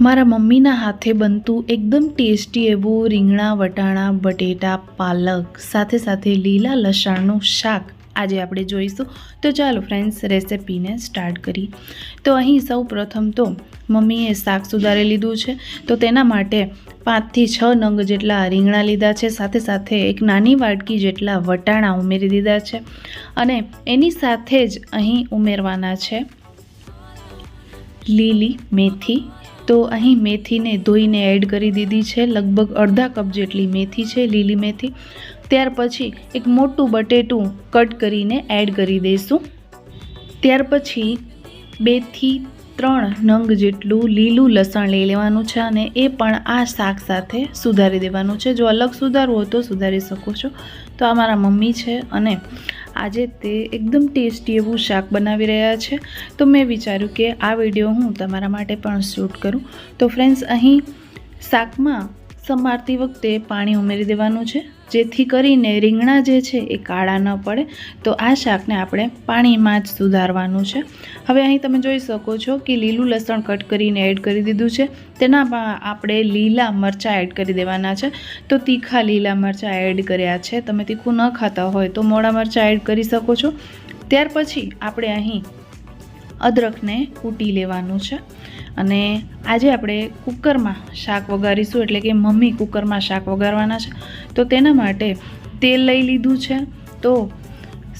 મારા મમ્મીના હાથે બનતું એકદમ ટેસ્ટી એવું રીંગણા, વટાણા, બટેટા, પાલક, સાથે સાથે લીલા લસણનું શાક આજે આપણે જોઈશું. તો ચાલો ફ્રેન્ડ્સ રેસિપીને સ્ટાર્ટ કરી તો અહીં સૌ પ્રથમ તો મમ્મીએ શાક સુધારી લીધું છે. તો તેના માટે પાંચથી છ નંગ જેટલા રીંગણા લીધા છે. સાથે સાથે એક નાની વાટકી જેટલા વટાણા ઉમેરી દીધા છે. અને એની સાથે જ અહીં ઉમેરવાના છે લીલી મેથી તો અહીં મેથીને ધોઈને એડ કરી દીધી છે. લગભગ અડધા કપ જેટલી મેથી છે, લીલી મેથી. ત્યાર પછી એક મોટું બટેટું કટ કરીને એડ કરી દઈશું. ત્યાર પછી બેથી ત્રણ નંગ જેટલું લીલું લસણ લઈ લેવાનું છે અને એ પણ આ શાક સાથે સુધારી દેવાનું છે. જો અલગ સુધારવું હોય તો સુધારી શકો છો. તો આ મારા મમ્મી છે અને આજે તે એકદમ ટેસ્ટી એવું શાક બનાવી રહ્યા છે. તો મેં વિચાર્યું કે આ વીડિયો હું તમારા માટે પણ શૂટ કરું. તો ફ્રેન્ડ્સ અહીં શાકમાં સમારતી વખતે પાણી ઉમેરી દેવાનું છે. જેથી કરીને રીંગણા જે છે એ કાળા ન પડે. તો આ શાકને આપણે પાણીમાં જ સુધારવાનું છે. હવે અહીં તમે જોઈ શકો છો કે લીલું લસણ કટ કરીને એડ કરી દીધું છે. તેનામાં આપણે લીલા મરચાં એડ કરી દેવાના છે. તો તીખા લીલા મરચાં એડ કર્યા છે. તમે તીખું ન ખાતા હોય તો મોડા મરચાં એડ કરી શકો છો. ત્યાર પછી આપણે અહીં અદરકને કૂટી લેવાનું છે. અને આજે આપણે કુકરમાં શાક વઘારીશું, એટલે કે મમ્મી કુકરમાં શાક વઘારવાના છે. તો તેના માટે તેલ લઈ લીધું છે. તો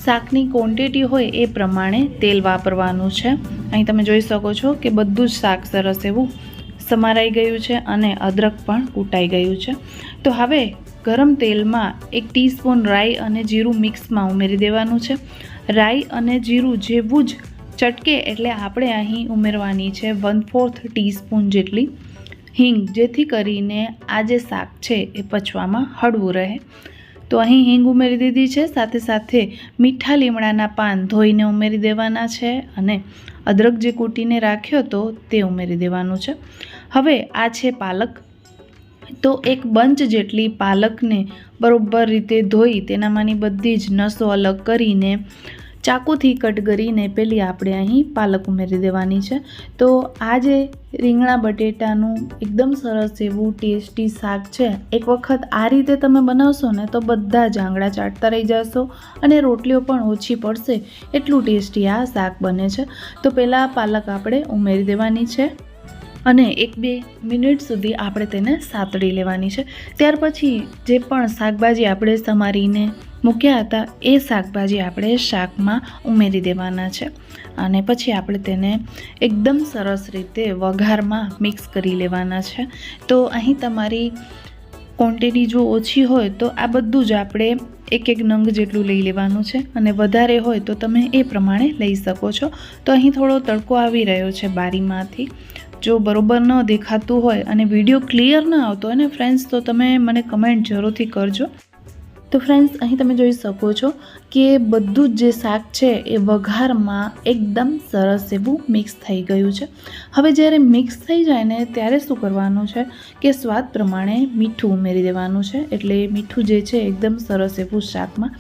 શાકની ક્વોન્ટિટી હોય એ પ્રમાણે તેલ વાપરવાનું છે. અહીં તમે જોઈ શકો છો કે બધું જ શાક સરસ એવું સમારાઈ ગયું છે અને અદરક પણ કૂટાઈ ગયું છે. તો હવે ગરમ તેલમાં એક ટીસ્પૂન રાઈ અને જીરું મિક્સમાં ઉમેરી દેવાનું છે. રાઈ અને જીરું જેવું જ ચટકે એટલે આપણે અહીં ઉમેરવાની છે વન ફોર્થ ટીસ્પૂન જેટલી હિંગ, જેથી કરીને આ જે શાક છે એ પચવામાં હળવું રહે. તો અહીં હિંગ ઉમેરી દીધી છે, સાથે સાથે મીઠા લીમડાના પાન ધોઈને ઉમેરી દેવાના છે અને અદરક જે કૂટીને રાખ્યો તો તે ઉમેરી દેવાનું છે. હવે આ છે પાલક. તો એક બંચ જેટલી પાલકને બરોબર રીતે ધોઈ તેનામાંની બધી જ નસો અલગ કરીને ચાકુથી કટ કરીને પેલી આપણે અહીં પાલક ઉમેરી દેવાની છે. તો આ જે રીંગણા બટેટાનું એકદમ સરસ એવું ટેસ્ટી શાક છે, એક વખત આ રીતે તમે બનાવશો ને તો બધા જ આંગળા ચાટતા રહી જશો અને રોટલીઓ પણ ઓછી પડશે. એટલું ટેસ્ટી આ શાક બને છે. તો પહેલાં પાલક આપણે ઉમેરી દેવાની છે. અને એક બે મિનિટ સુધી આપણે તેને સાતળી લેવાની છે. ત્યાર પછી જે પણ શાકભાજી આપણે સમારીને મૂક્યા હતા, એ શાકભાજી આપણે શાકમાં ઉમેરી દેવાના છે. અને પછી આપણે તેને એકદમ સરસ રીતે વઘારમાં મિક્સ કરી લેવાના છે. તો અહીં તમારી ક્વોન્ટિટી જો ઓછી હોય, તો આ બધું જ આપણે એક એક નંગ જેટલું લઈ લેવાનું છે. અને વધારે હોય, તો તમે એ પ્રમાણે લઈ શકો છો. તો અહીં થોડો તડકો આવી રહ્યો છે બારીમાંથી. જો બરોબર ન દેખાતું હોય અને વીડિયો ક્લિયર ન આવતો હોય ને ફ્રેન્ડ્સ તો તમે મને કમેન્ટ જરૂરથી કરજો. તો ફ્રેન્ડ્સ અહીં તમે જોઈ શકો છો કે બધું જ જે શાક છે એ વઘારમાં એકદમ સરસ એવું મિક્સ થઈ ગયું છે. હવે જ્યારે મિક્સ થઈ જાય ને ત્યારે શું કરવાનું છે કે સ્વાદ પ્રમાણે મીઠું ઉમેરી દેવાનું છે. એટલે મીઠું જે છે એકદમ સરસ એવું શાકમાં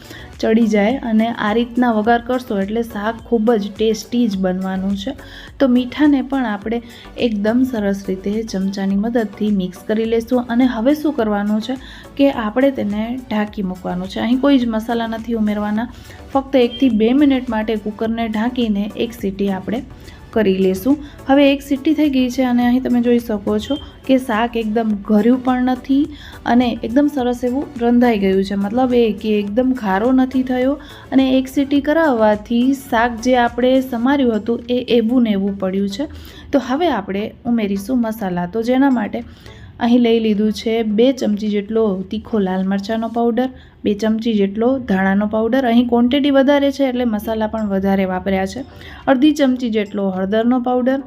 ચડી જાય અને આ રીતના વઘાર કરશો એટલે શાક ખૂબ જ ટેસ્ટી જ બનવાનું છે. તો મીઠાને પણ આપણે એકદમ સરસ રીતે ચમચાની મદદથી મિક્સ કરી લઈશું અને હવે શું કરવાનું છે કે આપણે તેને ઢાંકી મૂકવાનું છે. અહીં કોઈ જ મસાલા નથી ઉમેરવાના. ફક્ત એકથી બે મિનિટ માટે કુકરને ઢાંકીને એક સીટી આપણે કરી લેશું. હવે એક સીટી થઈ ગઈ છે અને અહીં તમે જોઈ શકો છો કે શાક એકદમ ઘર્યું પણ નથી અને એકદમ સરસ એવું રંધાઈ ગયું છે. મતલબ એ કે એકદમ ખારો નથી થયો અને એક સીટી કરાવવાથી શાક જે આપણે સમાર્યું હતું એ એવું ને એવું પડ્યું છે. તો હવે આપણે ઉમેરીશું મસાલા. તો જેના માટે અહીં લઈ લીધું છે બે ચમચી જેટલો તીખો લાલ મરચાંનો પાવડર બે ચમચી જેટલો ધાણાનો પાવડર અહીં ક્વોન્ટિટી વધારે છે એટલે મસાલા પણ વધારે વાપર્યા છે. અડધી ચમચી જેટલો હળદરનો પાવડર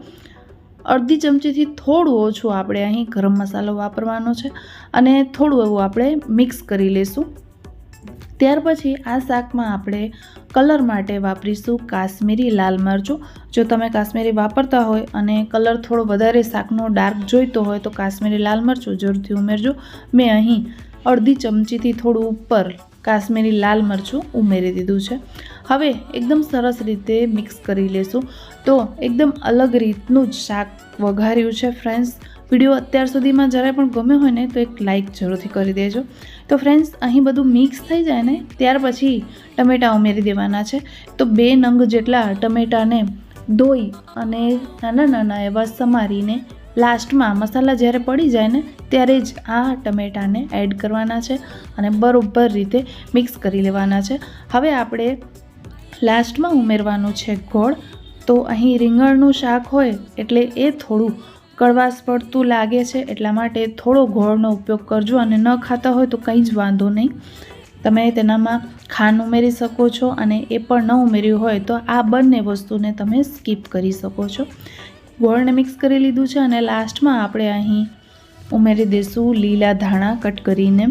અડધી ચમચીથી થોડું ઓછું આપણે અહીં ગરમ મસાલો વાપરવાનો છે અને થોડું એવું આપણે મિક્સ કરી લઈશું ત્યાર પછી આ શાકમાં આપણે કલર માટે વાપરીશું કાશ્મીરી લાલ મરચું. જો તમે કાશ્મીરી વાપરતા હોય અને કલર થોડો વધારે શાકનો ડાર્ક જોઈતો હોય તો કાશ્મીરી લાલ મરચું જરૂરથી ઉમેરજો. મેં અહીં અડધી ચમચીથી થોડું ઉપર કાશ્મીરી લાલ મરચું ઉમેરી દીધું છે. હવે એકદમ સરસ રીતે મિક્સ કરી લેશું. તો એકદમ અલગ રીતનું જ શાક વઘાર્યું છે ફ્રેન્ડ્સ વીડિયો અત્યાર સુધીમાં જરાય પણ ગમ્યો હોય ને તો એક લાઇક જરૂરથી કરી દેજો. તો ફ્રેન્ડ્સ અહીં બધું મિક્સ થઈ જાય ને, ત્યાર પછી ટમેટાં ઉમેરી દેવાના છે. તો બે નંગ જેટલા ટમેટાને ધોઈ અને નાના નાના એવા સમારીને લાસ્ટમાં મસાલા જ્યારે પડી જાય ને, ત્યારે જ આ ટમેટાને એડ કરવાના છે અને બરોબર રીતે મિક્સ કરી લેવાના છે. હવે આપણે લાસ્ટમાં ઉમેરવાનું છે ગોળ. તો અહીં રીંગણનું શાક હોય એટલે એ થોડું કડવાશ પડતું લાગે છે એટલા માટે થોડો ગોળનો ઉપયોગ કરજો અને ન ખાતા હોય તો કંઈ જ વાંધો નહીં. તમે તેનામાં ખાંડ ઉમેરી શકો છો અને એ પણ ન ઉમેર્યું હોય તો આ બંને વસ્તુને તમે સ્કીપ કરી શકો છો. ગોળને મિક્સ કરી લીધું છે અને લાસ્ટમાં આપણે અહીં ઉમેરી દઈશું લીલા ધાણા કટ કરીને.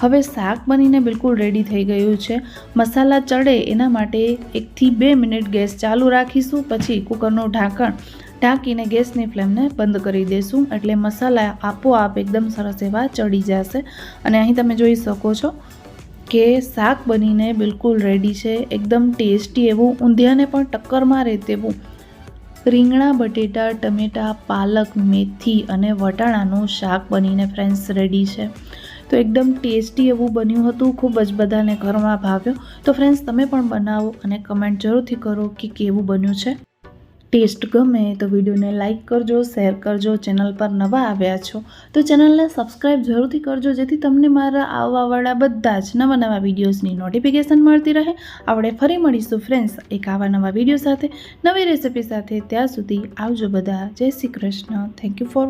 હવે શાક બનીને બિલકુલ રેડી થઈ ગયું છે. મસાલા ચડે એના માટે એકથી બે મિનિટ ગેસ ચાલુ રાખીશું, પછી કુકરનું ઢાંકણ ઢાંકીને ગેસની ફ્લેમને બંધ કરી દઈશું એટલે મસાલા આપોઆપ એકદમ સરસ એવા ચડી જશે. અને અહીં તમે જોઈ શકો છો કે શાક બનીને બિલકુલ રેડી છે, એકદમ ટેસ્ટી એવું, ઊંધિયાને પણ ટક્કર મારે તેવું રીંગણા, બટેટા, ટમેટા, પાલક, મેથી અને વટાણાનું શાક બનીને ફ્રેન્ડ્સ રેડી છે. તો એકદમ ટેસ્ટી એવું બન્યું હતું, ખૂબ જ બધાને ઘરમાં ભાવ્યો. તો ફ્રેન્ડ્સ તમે પણ બનાવો અને કમેન્ટ જરૂરથી કરો કે કેવું બન્યું છે. ટેસ્ટ ગમે તો વિડીયોને લાઇક કરજો, શેર કરજો, ચેનલ પર નવા આવ્યા છો તો ચેનલને સબસ્ક્રાઈબ જરૂરથી કરજો જેથી તમને મારા આવવાવાળા બધા જ નવા નવા વિડીયોઝની નોટિફિકેશન મળતી રહે. આપણે ફરી મળીશું ફ્રેન્ડ્સ એક આવા નવા વીડિયો સાથે, નવી રેસિપી સાથે. ત્યાં સુધી આવજો બધા. જય Shri Krishna. Thank you for